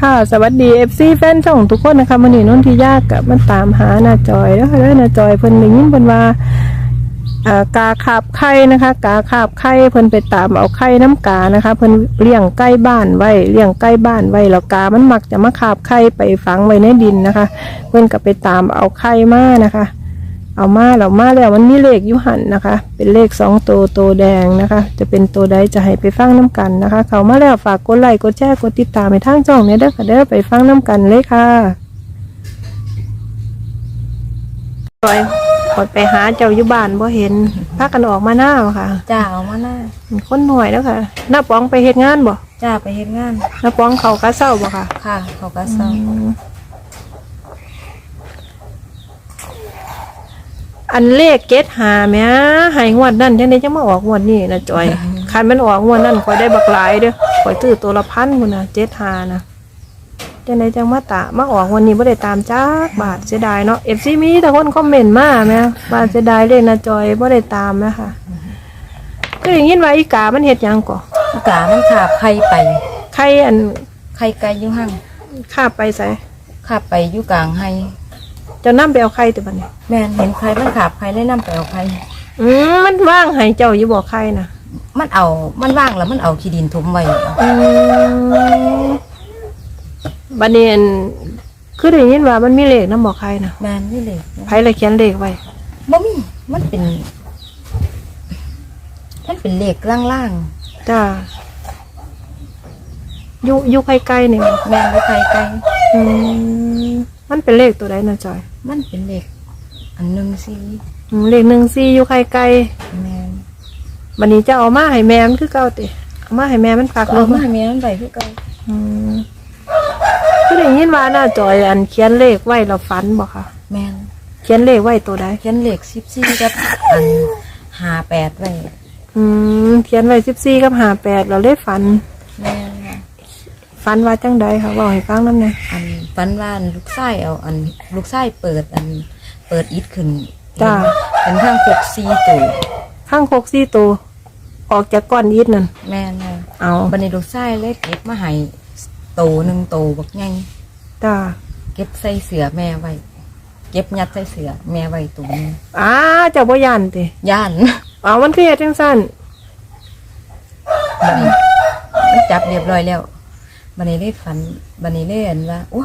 ค่ะ สวัสดีเอฟซีแฟนช่องทุกคนนะคะมันนี่นนทิยากกับมันตามหาหนาจอยแล้วค่ะแล้วนาจอยเพิ่นได้ยินเพิ่นว่าอ่ากาขาบไข่นะคะ กาขาบไข่เพิ่นไปตามเอาไข่น้ำกานะคะ เพิ่นเลี้ยงใกล้บ้านไว้เลี้ยงใกล้บ้านไว้แล้วกามันมักจะมาขาบไข่ไปฝังไว้ในดินนะคะ เพิ่นก็ไปตามเอาไข่มานะคะ เอามาแล้วมาแล้วมันมีเลขอยุหันนะคะ เป็นเลขสองตัวตัวแดงนะคะ จะเป็นตัวใดจะให้ไปฟังน้กันนะคะ เขามาแล้วฝากกดไลค์กดแชร์กดติดตามในทางช่องเนี้ยเด้อค่ะเด้อไปฟังน้กันเลยค่ะปล่อยกดไปหาเจ้าอยู่บ้านบ่เห็นพากันออกมาหน้าค่ะจ้าเอามาหน้าคนหน่วยแล้วค่ะหน้าป้องไปเฮ็ดงานบ่จ้าไปเฮ็ดงานหน้าป้องเขากะเศร้าบ่ค่ะ ค่ะ เขาก็เศร้า อันเลขเกตหาแหม่ใหายงวดนั่นจังไดจังมาออกงวดนี้นะจอยคันมันออกงวดนั่นข่อยได้บักหลายเด้อข่อยซื้อตัวละพันพุ่นน่ะเจ็ดหานะจังไดจังมาตะมาออกงวันนี้บ่ได้ตามจักบาทเสียดายเนาะ FC มีแต่คนคอมเมนต์มาแหม่ว่าเสียดายเลขนะจอยบ่ได้ตามนะคะก็อย่างนี้ว่าอีกามันเฮ็ดหยังก่ออีกามันขาบไข่ไปใครอันไข่ไก่อยู่ห้างข้าบไปใส่ขาบไปอยู่กลางไห้ เจะนำไปเอาไข่ตัวบัดนี้แม่นเห็นไข่มันขาบไข่เลยนํไปเอาไข่อืมมันว่างให้เจ้าอยู่บ่ไข่น่ะมันเอา มันว่างแล้วมันเอาขี้ดินถมไว้อืมบัดนี้อันคือได้ยินว่ามันมีเลขนำบ่ไข่น่ะแม่นนี่เลยไผเลยเขียนเลขไว้บ่มีมันเป็น มันเป็นเลขล่างจ้าอยู่อยู่ไกลๆนี่บ่ๆแม่นอยู่ไข่ไก่อืม มันเป็นเลขตัวใดนะจอยมันเป็นเลขอันหนึงสิอืมเลขหนึ่งสี่อยู่ไกลแม่นๆบัดนี้จะเอามาให้แม่มันคือเก่าติเอามาให้แม่มันฝากเอาลูกมาให้แม่มันไปคือเก่าอืมคือได้ยินว่าน่าจอยอันเขียนเลขไว้เราฝันบ่ค่ะ แม่นเขียนเลขไว้ตัวใดเขียนเลข14กับอัน58ไว้อืมเขียนไว้สิบสี่กับห้าแปดเราเลขฝัน แม่นค่ะ ฝันว่าจังใดค่ะบอกให้ฟังน้ำหน่อยอัน ฝันว่าอันลูกไส้เอาอันลูกไส้เปิดอันเปิดอิดขึ้นจ้า เป็นข้างปกซีตู่ข้างโคกซี่ตัวออกจากก้อนยิดนั่นแม่นะเอาบันนี้ลูกไส้เลยเก็บมาให้โตหนึ่งโตบักไงจ้าเก็บใส่เสือแม่ไว้ เก็บยัดใส่เสือแม่ไว้ตัวนึงอ้าเจ้าบ่ยันติย่าน เอามันคือเฮ็ดจังซั่นบันนี้มันจับเรียบร้อยแล้วบันนี้ได้ฝันบันนี้ได้เห็นว่าโอ้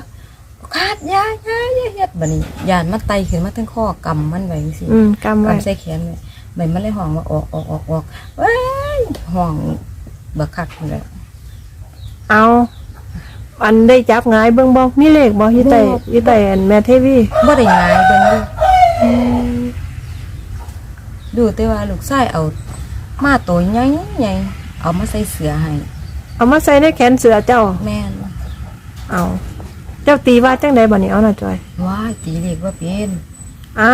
ขาดยายายายัดบันนี้ยานมันไตขึ้นมาทั้งข้อกำมันไว้จังซี่อืมกำไว้กำใส่แขนเลยใบมันเลยห้องว่าออกออกออกออกเว้ยห้องบักคักเลยเอาอันได้จับงายเบิ่งบ่มีเลขบ่อยู่ใต้อยู่ใต้อันแม่เทวีบ่ได้ง่ายเบิ่งดูดูแต่ว่าลูกชายเอา มาตัวใหญ่ใหญ่เอามาใส่เสือให้เอามาใส่ในแขนเสือเจ้า แม่นเอาเจ้าตีว่าจังใดบ่นี่เอาน่ะจอยว้ายตีเล็กว่าเป็นอ้า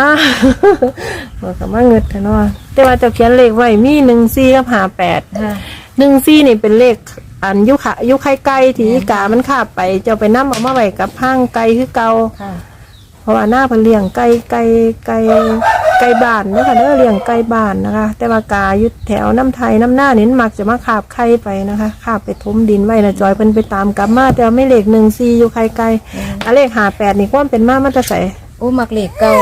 เบิกมาเงิดแท้เนาะแต่ว่าเจ้าเขียนเลขไว้มี14กับ58ค่ะ14นี่เป็นเลขอันยุคะยุไข่ไก่ที่อีกามันคาบไปเจ้าไปนํเอามาไว้กับห้างไก่คือเก่าค่ะเพราะว่าหน้าเพิ่นเลี้ยงไก่ไก่ไก่ ไก่บ้านเนะคะเด้อเลี้ยงไก่บ้านนะคะ แต่ว่ากาอยุดแถวน้ำไทยน้ำหน้านี่มันมักจะมาคาบไข่ไปนะคะคาบไปทมดินไว้นะจอยเพิ่นไปตามกลับมาแต่ว่าไม่เลขหนึ่งซีอยู่ไข่ไก่อะเลขหาแปดนี่ความเป็นมามันจะใส่โอ้มักเล็กเก่า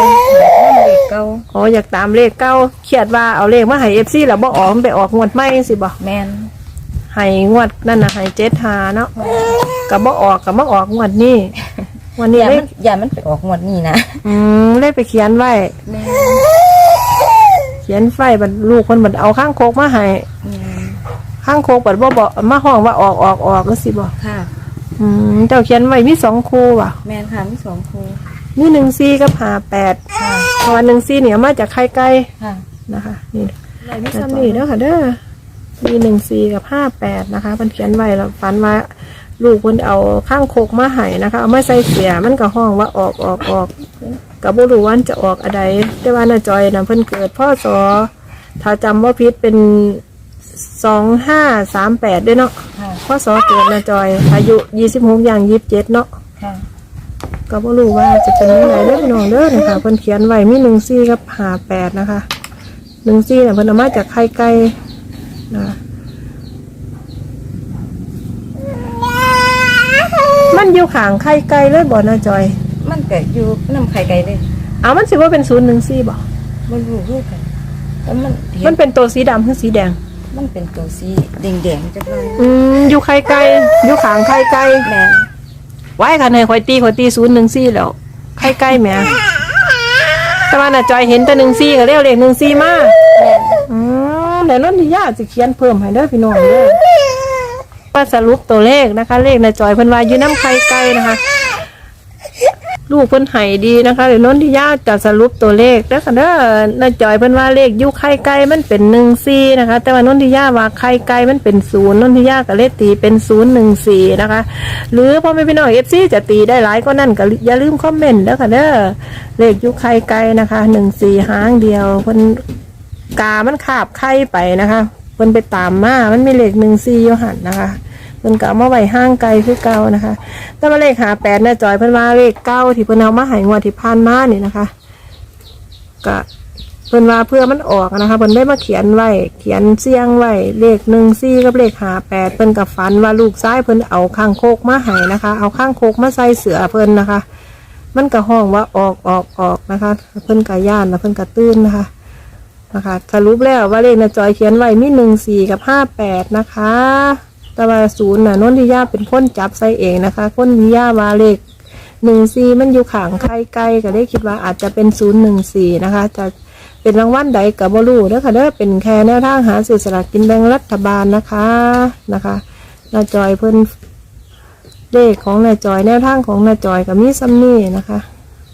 มักเล็กเก่าอ๋ออยากตามเลขเก้าเครียดว่าเอาเลขมาให้เอฟซีแล้วบ่ออกมันไปออกงวดใหม่สิบ่แม่นให้งวดนั่นน่ะให้เจ็ดหาเนาะกับบ่ออกกับบ่ออกงวดนี้วันนี้อย่าเลมัขนอย่ามันไปออกงวดนี้นะ อืมเลขไปเขียนไว้แม่นเขียนไฟบัดลูกคนบัดเอาข้างโคกมาให้อืมข้างโคกบัดบ่บอกมาห้องว่าออกออกออกก็สิบ่ค่ะ อืมเจ้าเขียนไว้มีสองคู่ว่ะ แม่นค่ะมีสองครูมีหนึ่งซีกับหาแปดค่ะเพราะว่าหนึ่งซีเนี่ยมาจากไข่ไก่ค่ะนะคะ นี่มีซ้ำนี่เด้อค่ะเด้อมีหนึ่งซีกับห้าแปดนะคะมันเขียนไว้แล้วฝันว่าลูกคนเอาข้างโคกมาให้นะคะ เอามาใส่เสียมันก็ห้องว่าออกออกออก กับบ่รู้ว่ามันจะออกอะไรแต่ว่าน่าจอยนะเพิ่นเกิดพ่อสอถ้าจำว่าพิษเป็นสองห้าสามแปดด้วยเนาะค่ะพ่อสอเกิดนะจอย อายุยี่สิบหกอย่างยี่สิบเจ็ดเนาะค่ะก็บ่รู้ว่าจะเป็นยังไงเด้อพี่น้องเด้อนะคะเพิ่นเขียนไว้มีหนึ่งซี่กับหาแปดนะคะหนึ่งซี่เนี่ยเพิ่นเอามาจากไข่ไก่นะคะมันอยู่ข้างไข่ไก่เลยบ่นาจอยมัน ก็อยู่น้ำไข่ไก่เลยเอามันสิว่าเป็นศูนย์หนึ่งสี่บ่มันรู้รู้กันแล้วมันเห็มันนเป็นตัวสีดำหรือสีแดง มันเป็นตัวสีแดงๆจังเลยอืมอยู่ไข่ไก่อยู่ข้างไข่ไก่แม่นไว้ค่ะในข่อยตีข่อยตีศูนย์หนึ่งสี่แล้วไข่ไก่แหม่แต่ว่าน่ะจอยเห็นแต่หนึ่งสี่ก็เรียกเลขหนึ่งสี่มาแม่นอืมเดี๋ยวน้นที่ญาติสิเขียนเพิ่มให้เด้อพี่น้องเด้อว่าสรุปตัวเลขนะคะ เลขน่ะจอยเพิ่นว่าอยู่น้ำไข่ไก่นะคะ ลูกเพิ่นไห้ดีนะคะเดี๋ยวน้นที่ญาจะสรุปตัวเลขแล้วค่ะเด้อน่าจอยเพิ่นว่าเลขยู่ไข่ไก่มันเป็นหนึ่งสี่นะคะ แต่ว่านนทิยาว่าไข่ไก่มันเป็นศูนย์นนทิยาก็เลขตีเป็นศูนย์หนึ่งสี่นะคะ หรือพ่อแม่พี่น้องเอฟซีจะตีได้หลายก็นั่นก็อย่าลืมคอมเมนต์เด้อค่ะเด้อเลขยู่ไข่ไก่นะคะหนึ่งสี่หางเดียวเพิ่นกามันขาบไข่ไปนะคะเพิ่นไปตามมามันมีเลขหนึ่งสี่ยหันนะคะ พิ่นก็เอามาไว้ห้างไกลคือเก่านะคะ แต่ว่าเลขหาแปดนะจอยเพิ่นว่าเลขเก้าที่เพิ่นเอามาใหายงวดที่ผ่านมานี่นะคะก็เพิ่นว่าเพื่อมันออกนะคะเพิ่นได้มาเขียนไว้เขียนเสียงไว้เลขหนึ่งซี่กับเลขหาแปดเพิ่นกับฝันว่าลูกซ้ายเพิ่นเอาข้างโคกมาให้นะคะ เอาข้างโคกมาใส่เสือเพิ่นนะคะ มันก็ห้องว่าออกออกออกนะคะ เพิ่นก็ย่านแล้วเพิ่นก็ตื่นนะคะนะคะสรุปแล้วว่าเลขนะจอยเขียนไว้มีหนึ่งสี่กับห้าแปดนะคะ แต่ว่าศูนย์น่ะนนทิยาเป็นคนจับใส่เองนะคะคนทิยาว่าเลขหนึ่งสี่มันอยู่ข้างไข่ไก่ก็ได้คิดว่าอาจจะเป็นศูนย์หนึ่งสี่นะคะ จะเป็นรางวัลใดกับบรูเด้อค่ะเด้อเป็นแค่แนวทางหาสื่อสลากกินแบ่งรัฐบาลนะคะนะคะนาจอยเพิ่นเลขของนาจอยแนวทางของนาจอยกับมีซัมนี่นะคะ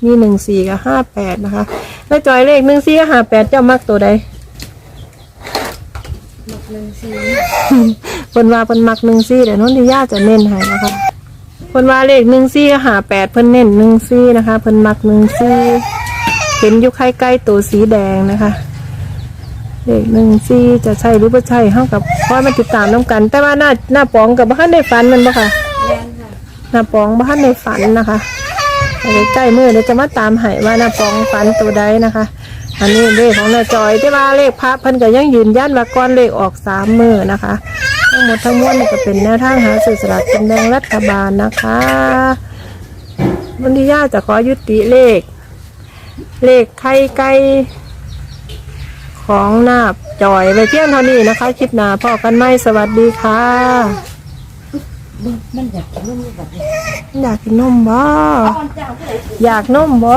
มีหนึ่งสี่กับห้าแปดนะคะนาจอยเลขหนึ่งสี่กับห้าแปดเจ้ามักตัวใด หนึ่งสีเพิ่นว่าเพิ่นมักหนึ่งซี่เดี๋ยวนนทิยาจะเน้นให้นะคะเพิ่นว่าเลขหนึ่งซี่หาแปดเพิ่นเน้นหนึ่งซี่นะคะเพิ่นมักหนึ่งซี่เห็นอยู่ใกล้ๆตัวสีแดงนะคะเลขหนึ่งซี่จะใช่หรือไม่ใช่เท่ากับคอยมาติดตามน้ำกัน แต่ว่าหน้าหน้าปองกับบ้านได้ฝันแมันบ่ค่ะแม่นค่ะหน้าปองบ้านในฝันนะคะไปใกล้มือเดี๋ยวจะมาตามให้ว่าหน้าปองฝันตัวใดนะคะ อันนี้เลขของหน้าจอยที่ว่าเลขพระเพิ่นก็ยังยืนยันว่าก้อนเลขออกสามมือนะคะ ทั้งหมดทั้งมวลนี่ก็เป็นแนวทางหาสื่อสลากกินแบ่งรัฐบาลนะคะวันที่ย่าจะขอยุติเลข เลขไข่ไก่ของนาบจอยไปเที่ยงเท่านี้นะคะ คลิปหน้าพอกันไหมสวัสดีค่ะมันอยากกินนมแบบนี้อยากกินนมบ่ตอนเจ้าก็เลยอยากนมบ่